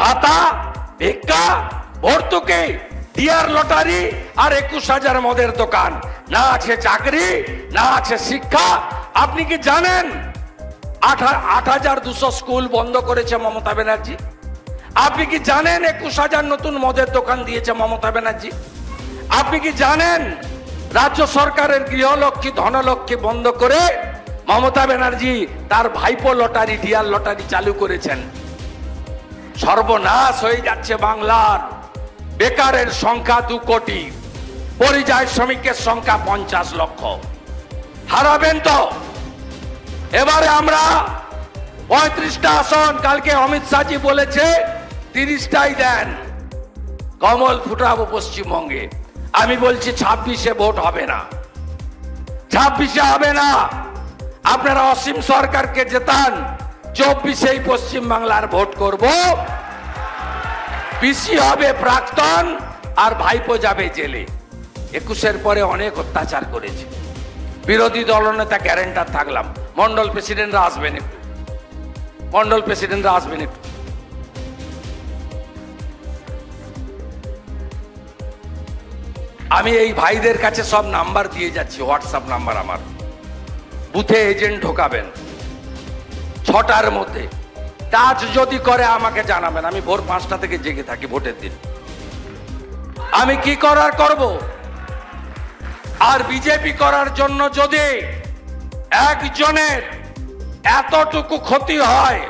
ভাতা, ভিক্ষা, ভর্তুকি ডিয়ার লটারি আর একুশ হাজার মদের দোকান। না আছে চাকরি, না আছে শিক্ষা। আপনি কি জানেন? আট হাজার দুশো স্কুল বন্ধ করেছে মমতা ব্যানার্জি। আপনি কি জানেন একুশ হাজার নতুন মদের দোকান দিয়েছে মমতা ব্যানার্জি? আপনি কি জানেন রাজ্য সরকারের গৃহলক্ষ্মী, ধনলক্ষ্মী বন্ধ করে মমতা ব্যানার্জি তার ভাইপো লটারি ডিয়ার লটারি চালু করেছেন? সর্বনাশ হয়ে যাচ্ছে বাংলার। বেকারের সংখ্যা দু কোটি, পরিযায়ী শ্রমিকের সংখ্যা পঞ্চাশ লক্ষ। হারাবেন তো? এবারে আমরা পঁয়ত্রিশটা আসন, কালকে অমিত শাহজি বলেছে, তিরিশটাই দেন। কমল ফুটাবো পশ্চিমবঙ্গে। আমি বলছি ছাব্বিশে ভোট হবে না। ছাব্বিশে হবে না। আপনারা অসীম সরকারকে জেতান। চব্বিশেই পশ্চিম বাংলার ভোট করব। পিসি হবে প্রাক্তন আর ভাইপো যাবে জেলে। একুশের পরে অনেক অত্যাচার করেছে। বিরোধী দলনেতা গ্যারেন্টার থাকলাম। মন্ডল প্রেসিডেন্টরা আসবেন একটু। মন্ডল প্রেসিডেন্টরা আসবেন একটু। আমি এই ভাইদের কাছে সব নাম্বার দিয়ে যাচ্ছি, হোয়াটসঅ্যাপ নাম্বার আমার। বুথে এজেন্ট ঢোকাবেন। ছটার মধ্যে। কাজ যদি করে, আমাকে জানাবেন। আমি ভোর পাঁচটা থেকে জেগে থাকি ভোটের দিন। আমি কি করার করব? আর বিজেপি করার জন্য যদি একজনের এতটুকু ক্ষতি হয়,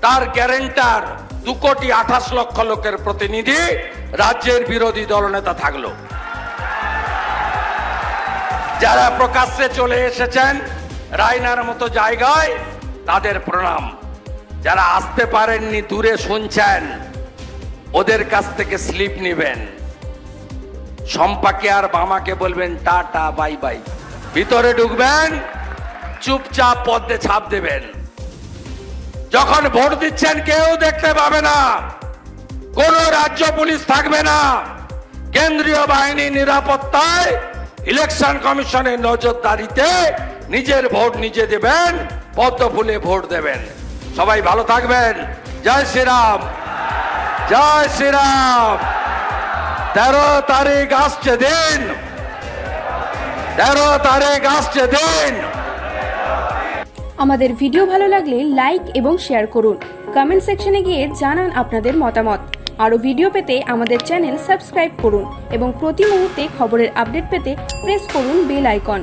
তার গ্যারেন্টার দু কোটি আঠাশ লক্ষ লোকের প্রতিনিধি রাজ্যের বিরোধী দলনেতা থাকল। যারা প্রকাশ্যে চলে এসেছেন, রায়নার মতো জায়গায় তাদের প্রণাম। যারা আসতে পারেননি, দূরে শুনছেন, ওদের কাছ থেকে স্লিপ নেবেন। সম্পাকে আর মামাকে বলবেন, টাটা, বাই বাই। ভিতরে ঢুকবেন, চুপচাপ পদ্মে ছাপ দেবেন। যখন ভোট দিচ্ছেন, কেউ দেখতে পাবে না। কোন রাজ্য পুলিশ থাকবে না। কেন্দ্রীয় বাহিনী নিরাপত্তায় ইলেকশন কমিশনের নজরদারিতে নিজের ভোট নিজে দেবেন, পদ্ম ফুলে ভোট দেবেন। সবাই ভালো থাকবেন। জয় শ্রীরাম। জয় শ্রীরাম। তেরো তারিখ আসছে দিন। তেরো তারিখ আসছে দিন। আমাদের ভিডিও ভালো লাগলে লাইক এবং শেয়ার করুন। কমেন্ট সেকশনে গিয়ে জানান আপনাদের মতামত। আরও ভিডিও পেতে আমাদের চ্যানেল সাবস্ক্রাইব করুন এবং প্রতি মুহূর্তে খবরের আপডেট পেতে প্রেস করুন বেল আইকন।